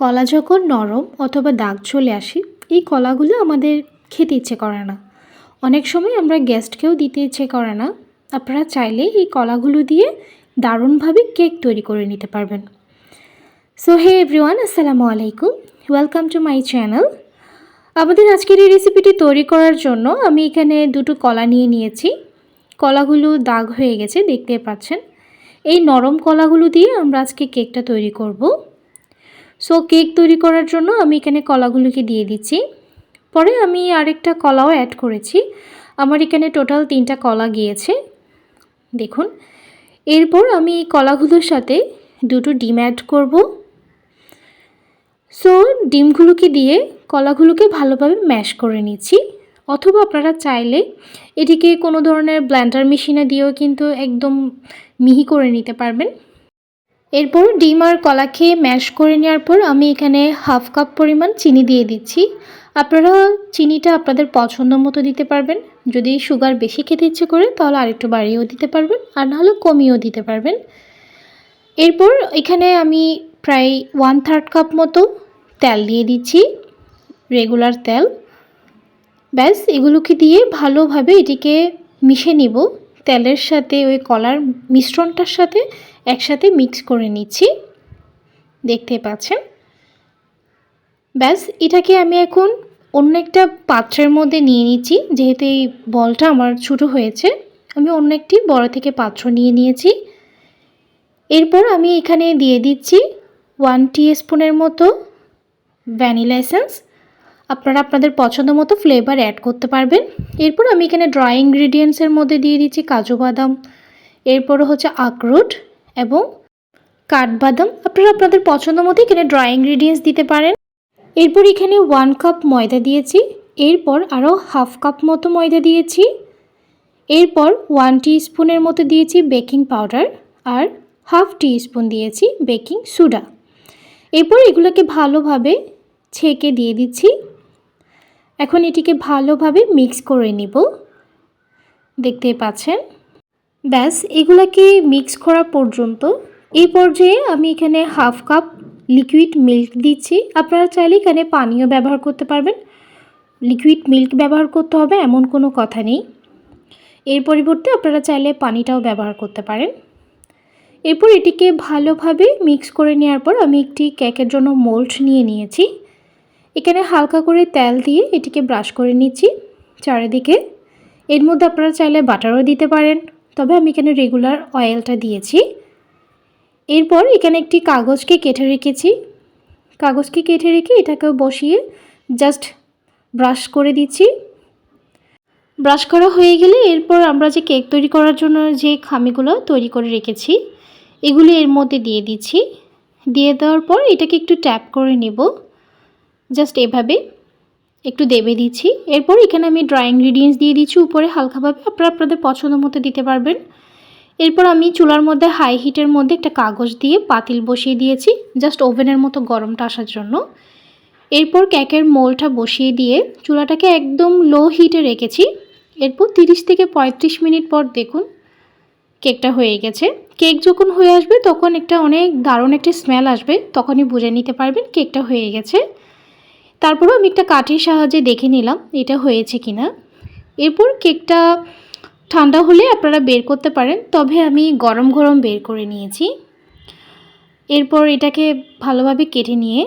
কলা যখন নরম অথবা দাগ চলে আসে, এই কলাগুলো আমাদের খেতে ইচ্ছে করে না। অনেক সময় আমরা গেস্টকেও দিতে ইচ্ছে করে না। আপনারা চাইলে এই কলাগুলো দিয়ে দারুণভাবে কেক তৈরি করে নিতে পারবেন। সো হে এভরিওয়ান আসসালামু আলাইকুম। ওয়েলকাম টু মাই চ্যানেল আমাদের আজকের এই রেসিপিটি তৈরি করার জন্য আমি এখানে দুটো কলা নিয়ে নিয়েছি। কলাগুলো দাগ হয়ে গেছে, দেখতে পাচ্ছেন। এই নরম কলাগুলো দিয়ে আমরা আজকে কেকটা তৈরি করব। সো কেক তৈরি করার জন্য আমি এখানে কলাগুলোকে দিয়ে দিচ্ছি। পরে আমি আরেকটা কলাও অ্যাড করেছি। আমার এখানে টোটাল তিনটা কলা গিয়েছে। দেখুন, এরপর আমি এই কলাগুলোর সাথে দুটো ডিম অ্যাড করব। সো ডিমগুলোকে দিয়ে কলাগুলোকে ভালোভাবে ম্যাশ করে নিচ্ছি। অথবা আপনারা চাইলে এটিকে কোনো ধরনের ব্ল্যান্ডার মেশিনে দিয়েও কিন্তু একদম মিহি করে নিতে পারবেন। এরপর ডিম আর কলা খেয়ে ম্যাশ করে নেওয়ার পর আমি এখানে হাফ কাপ পরিমাণ চিনি দিয়ে দিচ্ছি। আপনারা চিনিটা আপনাদের পছন্দ মতো দিতে পারবেন। যদি সুগার বেশি খেতে ইচ্ছে করে তাহলে আরেকটু বাড়িয়েও দিতে পারবেন, আর নাহলে কমিয়েও দিতে পারবেন। এরপর এখানে আমি প্রায় ওয়ান থার্ড কাপ মতো তেল দিয়ে দিচ্ছি রেগুলার তেল। ব্যাস, এগুলোকে দিয়ে ভালোভাবে এটিকে মিশে নিব। তেলের সাথে, ওই কলার মিশ্রণটার সাথে একসাথে মিক্স করে নিচ্ছি। দেখতে পাচ্ছেন? ব্যাস, এটাকে আমি এখন অন্য একটা পাত্রের মধ্যে নিয়ে নিচ্ছি। যেহেতু এই বলটা আমার ছোটো হয়েছে, আমি অন্য একটি বড় থেকে পাত্র নিয়ে নিয়েছি। এরপর আমি এখানে দিয়ে দিচ্ছি ওয়ান টি স্পুনের মতো ভ্যানিলা এসেন্স আপনারা আপনাদের পছন্দ মতো ফ্লেভার অ্যাড করতে পারবেন। এরপর আমি এখানে ড্রাই ইনগ্রিডিয়েন্টসের মধ্যে দিয়ে দিচ্ছি কাজু বাদাম। এরপর হচ্ছে আখরোট। এবং কাঠবাদাম, আপনারা আপনাদের পছন্দ মতো এখানে ড্রাই ইনগ্রিডিয়েন্টস দিতে পারেন। এরপর এখানে ওয়ান কাপ ময়দা দিয়েছি, এরপর আরও হাফ কাপ মতো ময়দা দিয়েছি, এরপর ওয়ান স্পুনের মতো দিয়েছি বেকিং পাউডার আর হাফ টি স্পুন দিয়েছি বেকিং সোডা এরপর এগুলোকে ভালোভাবে ছেঁকে দিয়ে দিচ্ছি। এখন এটিকে ভালোভাবে মিক্স করে নিব। দেখতে পাচ্ছেন? ব্যাস এগুলাকে মিক্স করা পর্যন্ত? এই পর্যায়ে আমি এখানে হাফ কাপ লিকুইড মিল্ক দিচ্ছি। আপনারা চাইলে এখানে পানীয় ব্যবহার করতে পারবেন। লিকুইড মিল্ক ব্যবহার করতে হবে, এমন কোনো কথা নেই। এর পরিবর্তে আপনারা চাইলে পানিটাও ব্যবহার করতে পারেন। এরপর এটিকে ভালোভাবে মিক্স করে নেওয়ার পর আমি একটি কেকের জন্য মোল্ড নিয়ে নিয়েছি। এখানে হালকা করে তেল দিয়ে এটিকে ব্রাশ করে নিচ্ছি চারিদিকে। এর মধ্যে আপনারা চাইলে বাটারও দিতে পারেন। তবে আমি এখানে রেগুলার অয়েলটা দিয়েছি। এরপর এখানে একটি কাগজকে কেটে রেখেছি। কাগজকে কেটে রেখে এটাকে বসিয়ে জাস্ট ব্রাশ করে দিচ্ছি। ব্রাশ করা হয়ে গেলে এরপর আমরা যে কেক তৈরি করার জন্য যে খামিগুলো তৈরি করে রেখেছি, এগুলি এর মধ্যে দিয়ে দিচ্ছি। দিয়ে দেওয়ার পর এটাকে একটু ট্যাপ করে নেব। জাস্ট এভাবে। একটু দেবে দিচ্ছি। এরপর এখানে আমি ড্রাই ইনগ্রিডিয়েন্টস দিয়ে দিচ্ছি। উপরে হালকাভাবে আপনারা আপনাদের পছন্দ মতো দিতে পারবেন। এরপর আমি চুলার মধ্যে হাই হিটের মধ্যে একটা কাগজ দিয়ে পাতিল বসিয়ে দিয়েছি জাস্ট ওভেনের মতো গরমটা আসার জন্য। এরপর কেকের মোলটা বসিয়ে দিয়ে চুলাটাকে একদম লো হিটে রেখেছি। এরপর তিরিশ থেকে পঁয়ত্রিশ মিনিট পর দেখুন কেকটা হয়ে গেছে। কেক যখন হয়ে আসবে, তখন একটা অনেক দারুণ একটা স্মেল আসবে। তখনই বুঝে নিতে পারবেন কেকটা হয়ে গেছে। তারপরেও আমি একটা কাঠের সাহায্যে দেখে নিলাম এটা হয়েছে কিনা। এরপর কেকটা ঠান্ডা হলে আপনারা বের করতে পারেন, তবে আমি গরম গরম বের করে নিয়েছি। এরপর এটাকে ভালোভাবে কেটে নিয়ে,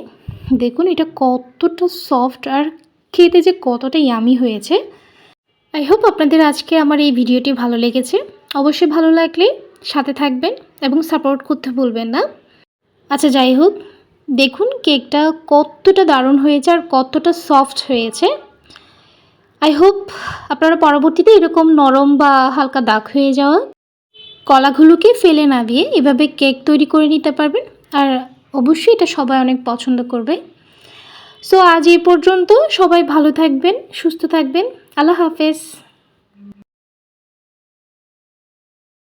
দেখুন এটা কতটা সফট আর খেতে যে কতটা ইয়ামি হয়েছে। আই হোপ আপনাদের আজকে আমার এই ভিডিওটি ভালো লেগেছে। অবশ্যই ভালো লাগলে সাথে থাকবেন এবং সাপোর্ট করতে ভুলবেন না। আচ্ছা যাই হোক দেখুন কেকটা কতটা দারুণ হয়েছে আর কতটা সফট হয়েছে। আই হোপ আপনারা পরবর্তীতে এরকম নরম বা হালকা দাগ হয়ে যাওয়া কলাগুলোকে ফেলে না দিয়ে এভাবে কেক তৈরি করে নিতে পারবেন আর অবশ্যই এটা সবাই অনেক পছন্দ করবে। সো আজ এই পর্যন্ত সবাই ভালো থাকবেন, সুস্থ থাকবেন। আল্লাহ হাফেজ।